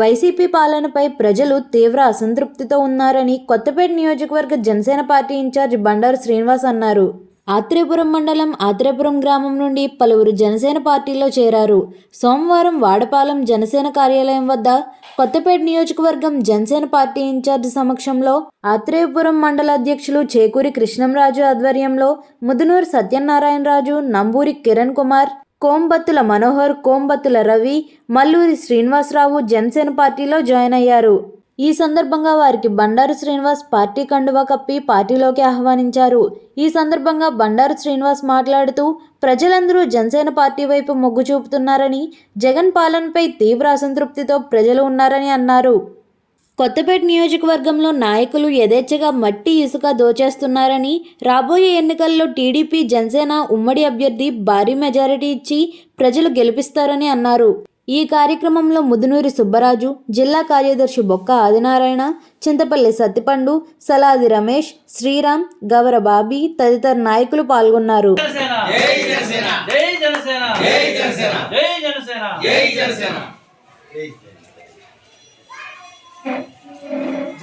YCP పాలనపై ప్రజలు తీవ్ర అసంతృప్తితో ఉన్నారని కొత్తపేట నియోజకవర్గ జనసేన పార్టీ ఇన్ఛార్జ్ బండారు శ్రీనివాస్ అన్నారు. ఆత్రేపురం మండలం ఆత్రేపురం గ్రామం నుండి పలువురు జనసేన పార్టీలో చేరారు. సోమవారం వాడపాలెం జనసేన కార్యాలయం వద్ద కొత్తపేట నియోజకవర్గం జనసేన పార్టీ ఇన్ఛార్జ్ సమక్షంలో ఆత్రేయపురం మండల అధ్యక్షులు చేకూరి కృష్ణంరాజు ఆధ్వర్యంలో ముదునూరు సత్యనారాయణరాజు నంబూరి కిరణ్ కుమార్ కోంబత్తుల మనోహర్ కోంబత్తుల రవి మల్లూరి శ్రీనివాసరావు జనసేన పార్టీలో జాయిన్ అయ్యారు. ఈ సందర్భంగా వారికి బండారు శ్రీనివాస్ పార్టీ కండువా కప్పి పార్టీలోకి ఆహ్వానించారు. ఈ సందర్భంగా బండారు శ్రీనివాస్ మాట్లాడుతూ ప్రజలందరూ జనసేన పార్టీ వైపు మొగ్గు చూపుతున్నారని జగన్ పాలనపై తీవ్ర అసంతృప్తితో ప్రజలు ఉన్నారని అన్నారు. కొత్తపేట నియోజకవర్గంలో నాయకులు యథేచ్ఛగా మట్టి ఇసుక దోచేస్తున్నారని రాబోయే ఎన్నికల్లో టీడీపీ జనసేన ఉమ్మడి అభ్యర్థి భారీ మెజారిటీ ఇచ్చి ప్రజలు గెలిపిస్తారని అన్నారు. ఈ కార్యక్రమంలో ముదునూరి సుబ్బరాజు జిల్లా కార్యదర్శి బొక్క ఆదినారాయణ చింతపల్లి సత్తిపండు సలాది రమేష్ శ్రీరామ్ గవర బాబీ తదితర నాయకులు పాల్గొన్నారు. జనసేన! జై జనసేన!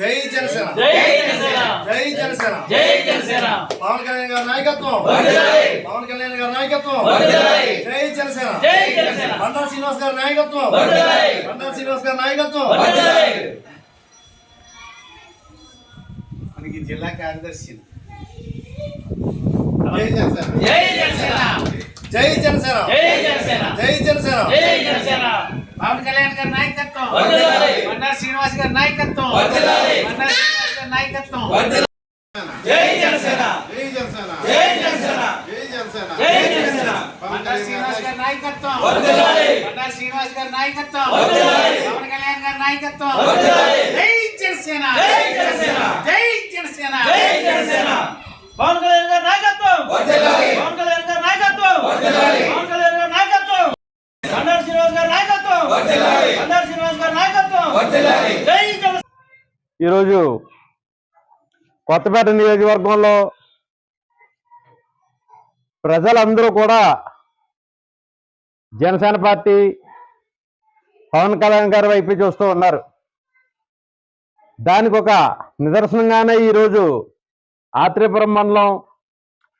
జై జనసేన జై జనసేన జై జనసేన జై జనసేన పవన్ కళ్యాణ్ గారి నాయకత్వం పవన్ కళ్యాణ్ గారి నాయకత్వం జై జనసేన జై జనసేన బండా శ్రీనివాస్ గారి నాయకత్వం బండా శ్రీనివాస్ గారి నాయకత్వం మనకి జిల్లా కార్యదర్శి జై జనసేన జై జనసేన జై జనసేన జై జనసేన జై జనసేన జై జనసేన పవన్ కళ్యాణ్ గారి నాయకత్వం. బండారు శ్రీనివాస్ గారి నాయకత్వం. బండారు శ్రీనివాస్ గారి నాయకత్వం. జై జనసేన. జై జనసేన. జై జనసేన. జై జనసేన. జై జనసేన. కళ్యాణ్ శ్రీనివాస్ గారి నాయకత్వం. శ్రీనివాస్ గారి. పవన్ కళ్యాణ్ గారి నాయకత్వం. వర్ధిల్లాలి. జై జనసేన. జై జనసేన. జై జనసేన జై జనసేన పవన్ కళ్యాణ్ గారి నాయకత్వం వర్ధిల్లాలి. పవన్ కళ్యాణ్ గారి నాయకత్వం వర్ధిల్లాలి. పవన్ కళ్యాణ్ గారి నాయకత్వం బండారు శ్రీనివాస్ గారి నాయకత్వం వర్ధిల్లాలి. బండారు శ్రీనివాస్ గారి నాయకత్వం వర్ధిల్లాలి. జై జనసేన ఈరోజు కొత్తపేట నియోజకవర్గంలో ప్రజలందరూ కూడా జనసేన పార్టీ పవన్ కళ్యాణ్ గారి వైపు చూస్తూ ఉన్నారు. దానికి ఒక నిదర్శనంగానే ఈరోజు ఆత్రిపురం మండలం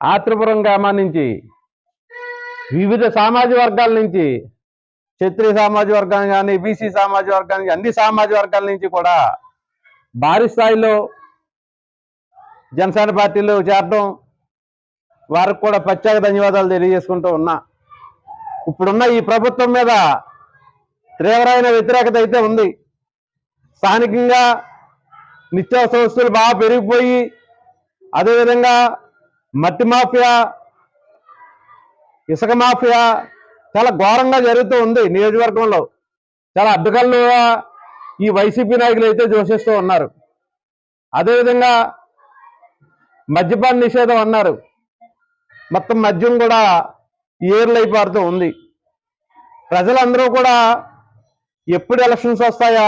ఆత్రిపురం గ్రామం నుంచి వివిధ సామాజిక వర్గాల నుంచి క్షత్రియ సామాజిక వర్గాన్ని కానీ బీసీ సామాజిక వర్గానికి అన్ని సామాజిక వర్గాల నుంచి కూడా భారీ స్థాయిలో జనసేన పార్టీలో చేరడం వారికి కూడా ప్రత్యేక ధన్యవాదాలు తెలియజేసుకుంటూ ఉన్నా. ఇప్పుడున్న ఈ ప్రభుత్వం మీద తీవ్రమైన వ్యతిరేకత అయితే ఉంది. స్థానికంగా నిత్యావసర వస్తువులు బాగా పెరిగిపోయి అదేవిధంగా మట్టి మాఫియా ఇసుక మాఫియా చాలా ఘోరంగా జరుగుతూ ఉంది నియోజకవర్గంలో. చాలా అడ్డకల్లుగా ఈ వైసీపీ నాయకులు అయితే దోషిస్తూ ఉన్నారు. అదేవిధంగా మద్యపాన నిషేధం అన్నారు. మొత్తం మద్యం కూడా ఏర్లు అయిపోతూ ఉంది. ప్రజలందరూ కూడా ఎప్పుడు ఎలక్షన్స్ వస్తాయా?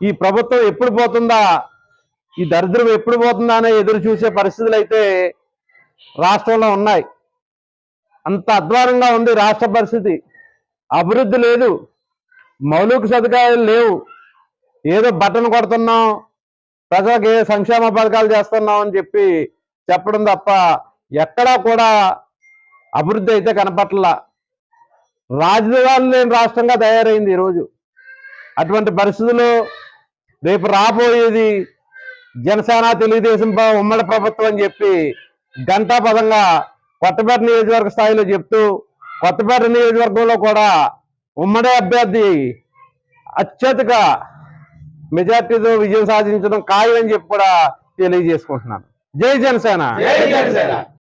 ఈ ప్రభుత్వం ఎప్పుడు పోతుందా? ఈ దరిద్రం ఎప్పుడు పోతుందా అనే ఎదురు చూసే పరిస్థితులు అయితే రాష్ట్రంలో ఉన్నాయి. అంత అద్వారంగా ఉంది రాష్ట్ర పరిస్థితి. అభివృద్ధి లేదు. మౌలిక సదుపాయాలు లేవు. ఏదో బటన్ కొడుతున్నాం ప్రజలకు ఏ సంక్షేమ పథకాలు చేస్తున్నాం అని చెప్పి చెప్పడం తప్ప ఎక్కడా కూడా అభివృద్ధి అయితే కనపట్లా. రాజధాని లేని రాష్ట్రంగా తయారైంది ఈరోజు. అటువంటి పరిస్థితులు రేపు రాబోయేది జనసేన తెలుగుదేశం ఉమ్మడి ప్రభుత్వం అని చెప్పి గంటాపదంగా కొత్తపేట నియోజకవర్గ స్థాయిలో చెప్తూ కొత్తపేట నియోజకవర్గంలో కూడా ఉమ్మడి అభ్యర్థి అత్యధిక మెజార్టీతో విజయం సాధించడం ఖాయం అని చెప్పి కూడా తెలియజేసుకుంటున్నాను. జై జనసేన. జై జనసేన.